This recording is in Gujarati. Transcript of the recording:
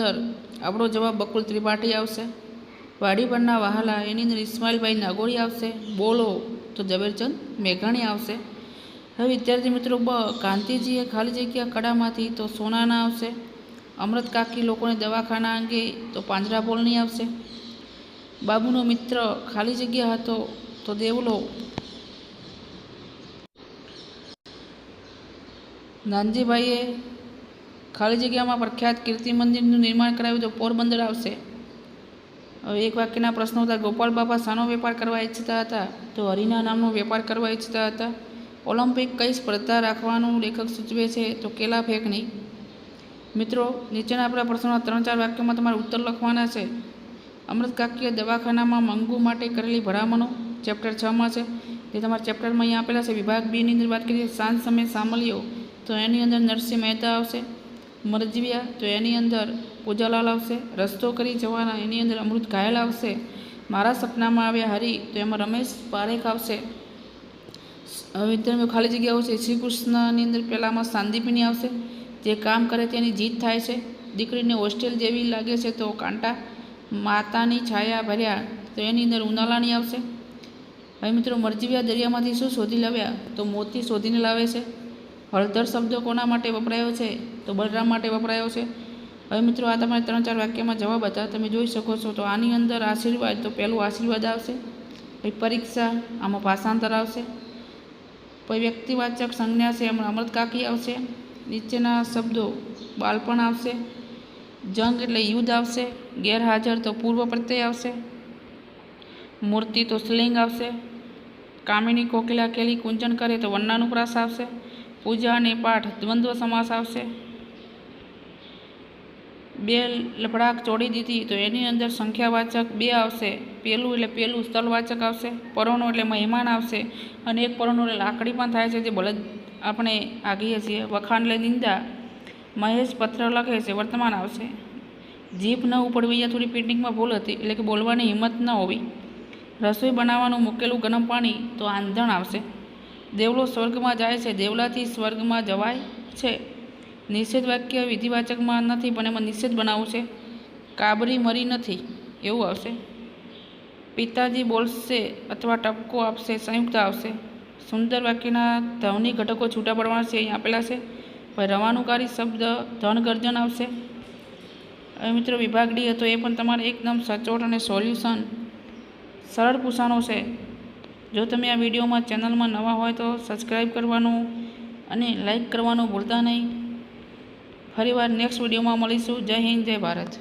અંદર આપણો જવાબ બકુલ ત્રિપાઠી આવશે. વાડી પરના વહાલા એની અંદર ઇસ્માઇલભાઈ નાગોરી આવશે. બોલો તો ઝવેરચંદ મેઘાણી આવશે. હવે વિદ્યાર્થી મિત્રો, બ કાંતિજીએ ખાલી જગ્યા કડામાંથી તો સોનાના આવશે. અમૃત કાકી લોકોને દવાખાના અંગે તો પાંજરાપોળની આવશે. બાબુનો મિત્ર ખાલી જગ્યા હતો તો દેવલો. નાનજીભાઈએ ખાલી જગ્યામાં પ્રખ્યાત કીર્તિ મંદિરનું નિર્માણ કરાવ્યું તો પોરબંદર આવશે. હવે એક વાક્યના પ્રશ્નો હતા, ગોપાલ બાપા શાનો વેપાર કરવા ઈચ્છતા હતા? તો હરિના નામનો વેપાર કરવા ઈચ્છતા હતા. ઓલિમ્પિક કઈ સ્પર્ધા રાખવાનું લેખક સૂચવે છે તો કેલા ફેંકની મિત્રો, નીચેના આપણા પ્રશ્નોના ત્રણ ચાર વાક્યોમાં તમારે ઉત્તર લખવાના છે. અમૃત કાકીએ દવાખાનામાં મંગુ માટે કરેલી ભલામણો ચેપ્ટર છમાં છે. જે તમારા ચેપ્ટરમાં અહીંયા આપેલા છે. વિભાગ બીની અંદર વાત કરીએ સાંજ સમય સાંભળ્યો. તો એની અંદર નરસિંહ મહેતા આવશે. મરજવિયા તો એની અંદર પૂજાલાલ આવશે, રસ્તો કરી જવાના, એની અંદર અમૃત ઘાયલ આવશે. મારા સપનામાં આવ્યા હરી, તો એમાં રમેશ પારેખ આવશે. હવે વિદ્યાર્થીઓ ખાલી જગ્યાઓ છે શ્રી કૃષ્ણની અંદર પહેલાંમાં સાંદીપની આવશે. જે કામ કરે તેની જીત થાય છે. દીકરીને હોસ્ટેલ જેવી લાગે છે તો કાંટા માતાની છાયા ભર્યા, તો એની અંદર ઉનાળાની આવશે. હવે મિત્રો મરજીવ્યા દરિયામાંથી શું શોધી લાવ્યા? તો મોતી શોધીને લાવે છે. હળદર શબ્દ કોના માટે વપરાયો છે? તો બલરામ માટે વપરાયો છે. હવે મિત્રો, આ તમારે ત્રણ ચાર વાક્યમાં જવાબ હતા. તમે જોઈ શકો છો. તો આની અંદર આશીર્વાદ, તો પહેલું આશીર્વાદ આવશે. પછી પરીક્ષા, આમાં ભાષાંતર આવશે. પછી વ્યક્તિવાચક સંજ્ઞા છે એમાં અમૃત કાકી આવશે. નીચેના શબ્દો બાળપણ આવશે. જંગ એટલે યુદ્ધ આવશે. ગેરહાજર તો પૂર્વ પ્રત્યય આવશે. મૂર્તિ તો સ્લિંગ આવશે. કામિની કોકિલા કેલી કુંચન કરે તો વર્ણાનુપ્રાસ આવશે. પૂજા અને પાઠ દ્વંદ્વ સમાસ આવશે. બે લફડાક ચોડી દીધી તો એની અંદર સંખ્યાવાચક બે આવશે. પહેલું એટલે પહેલું સ્થળવાચક આવશે, પરોણો એટલે મહેમાન આવશે અને એક પરોણો એટલે લાકડી પણ થાય છે જે બળદ આપણે આગીએ છીએ. વખાણ એટલે નિંદા, મહેશ પત્ર લખે છે, વર્તમાન આવશે. જીભ ન ઉપડવી યા થોડી પેઇન્ટિંગમાં ભૂલ હતી, એટલે કે બોલવાની હિંમત ન હોવી. રસોઈ બનાવવાનું મૂકેલું ગરમ પાણી તો આંધણ આવશે. દેવલો સ્વર્ગમાં જાય છે, દેવલાથી સ્વર્ગમાં જવાય છે. નિષેધ વાક્ય વિધિવાચકમાં નથી, પણ એમાં નિષેધ બનાવવું છે. કાબરી મરી નથી, એવું આવશે. પિતાજી બોલશે અથવા ટપકો આપશે, સંયુક્ત આવશે. સુંદર વાક્યના ધવની ઘટકો છૂટા પડવાના છે, અહીં આપેલા છે. રવાનુકારી શબ્દ ધન ગર્જન આવશે. હવે મિત્રો વિભાગ ડી હતો એ પણ તમારે એકદમ સચોટ અને સોલ્યુશન સરળ પૂછાનો છે. જો તમે આ વિડીયોમાં ચેનલમાં નવા હોય તો સબસ્ક્રાઈબ કરવાનું અને લાઈક કરવાનું ભૂલતા નહીં. ફરીવાર નેક્સ્ટ વિડીયોમાં મળીશું. જય હિન્દ, જય ભારત.